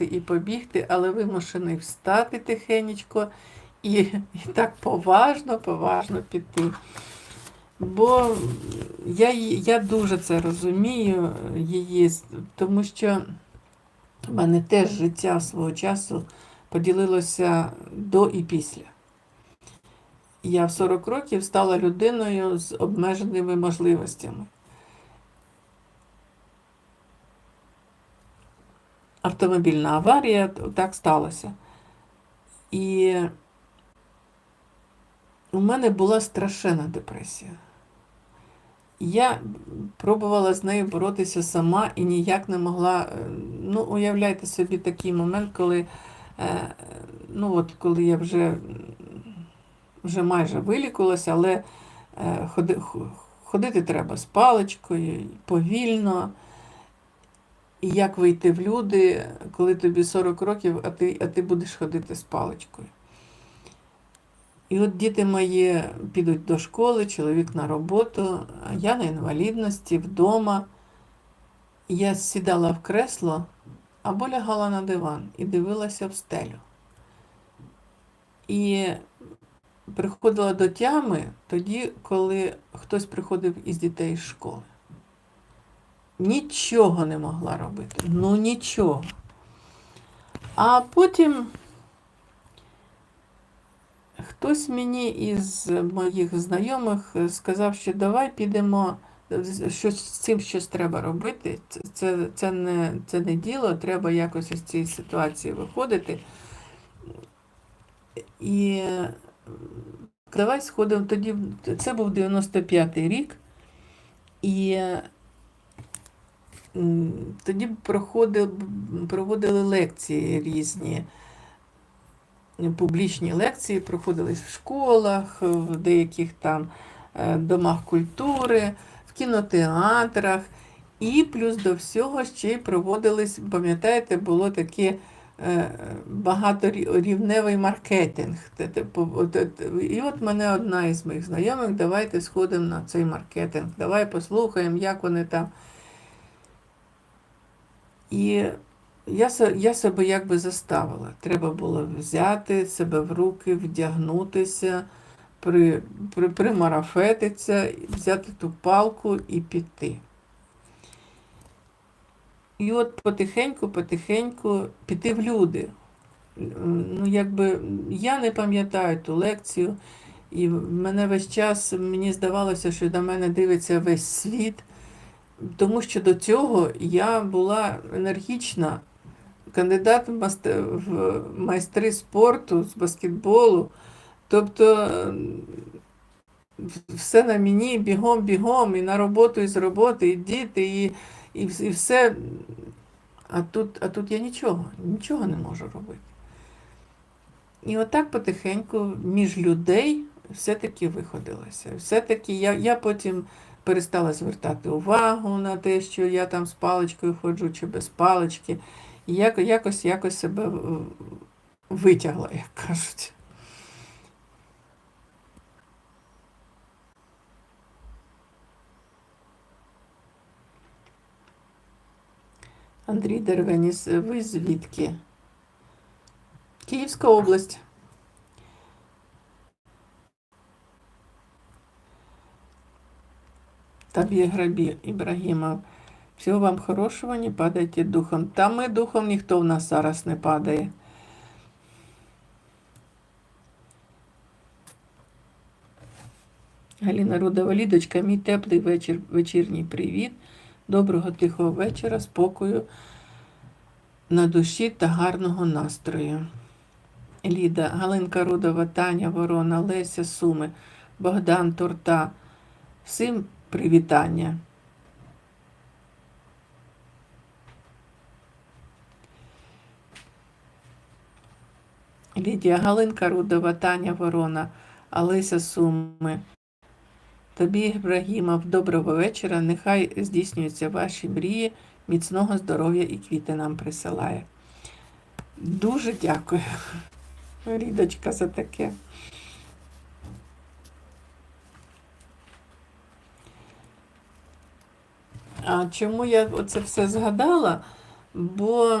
встати і побігти, але вимушений встати тихенечко і, і так поважно, поважно піти. Бо я, я дуже це розумію, її, тому що в мене теж життя свого часу поділилося до і після. Я в 40 років стала людиною з обмеженими можливостями. Автомобільна аварія, так сталося. І у мене була страшенна депресія. Я пробувала з нею боротися сама і ніяк не могла. е, Ну, уявляйте собі такий момент, коли, е, ну, от, коли я вже, вже майже вилікувалася, але е, ходи, ходити треба з паличкою, повільно. Як вийти в люди, коли тобі 40 років, а ти, а ти будеш ходити з паличкою. І от діти мої підуть до школи, чоловік на роботу, а я на інвалідності вдома. Я сідала в кресло або лягала на диван і дивилася в стелю. І приходила до тями тоді, коли хтось приходив із дітей з школи. Нічого не могла робити. Ну нічого. А потім хтось мені із моїх знайомих сказав, що давай підемо, щось з цим щось треба робити. Це, це, не, це не діло, треба якось із цієї ситуації виходити. І давай сходимо тоді, це був 95-й рік, і тоді проходив, проводили лекції різні публічні лекції проходились в школах, в деяких там е, домах культури, в кінотеатрах. І плюс до всього ще й проводились, пам'ятаєте, було таке багаторівневий маркетинг. І от мене одна із моїх знайомих, давайте сходимо на цей маркетинг, давай послухаємо, як вони там. І я, я себе якби заставила. Треба було взяти себе в руки, вдягнутися, при, при, примарафетитися, взяти ту палку і піти. І от потихеньку, потихеньку піти в люди. Ну, якби я не пам'ятаю ту лекцію, і в мене весь час мені здавалося, що до мене дивиться весь світ. Тому що до цього я була енергічна, кандидат в майстри спорту з баскетболу. Тобто все на мені бігом, бігом, і на роботу, і з роботи, і діти, і, і, і все. А тут, а тут я нічого, нічого не можу робити. І отак потихеньку між людей все-таки виходилося. Все-таки я, я потім перестала звертати увагу на те, що я там з паличкою ходжу чи без палички. І яко- якось, якось себе е, витягла, як кажуть. Андрій Дервеніс, ви звідки? Київська область. Табі Грабі Ібрагімов. Всього вам хорошого, не падайте духом. Та ми духом ніхто в нас зараз не падає. Галіна Рудова, Лідочка, мій теплий вечір, вечірній привіт. Доброго тихого вечора, спокою на душі та гарного настрою. Ліда, Галинка Рудова, Таня Ворона, Леся Суми, Богдан Турта. Всім привітання. Лідія Галинка Рудова, Таня Ворона, Олеся Суми. Тобі, Ібрагімов, доброго вечора. Нехай здійснюються ваші мрії, міцного здоров'я і квіти нам присилає. Дуже дякую, Рідочка, за таке. А чому я оце все згадала? Бо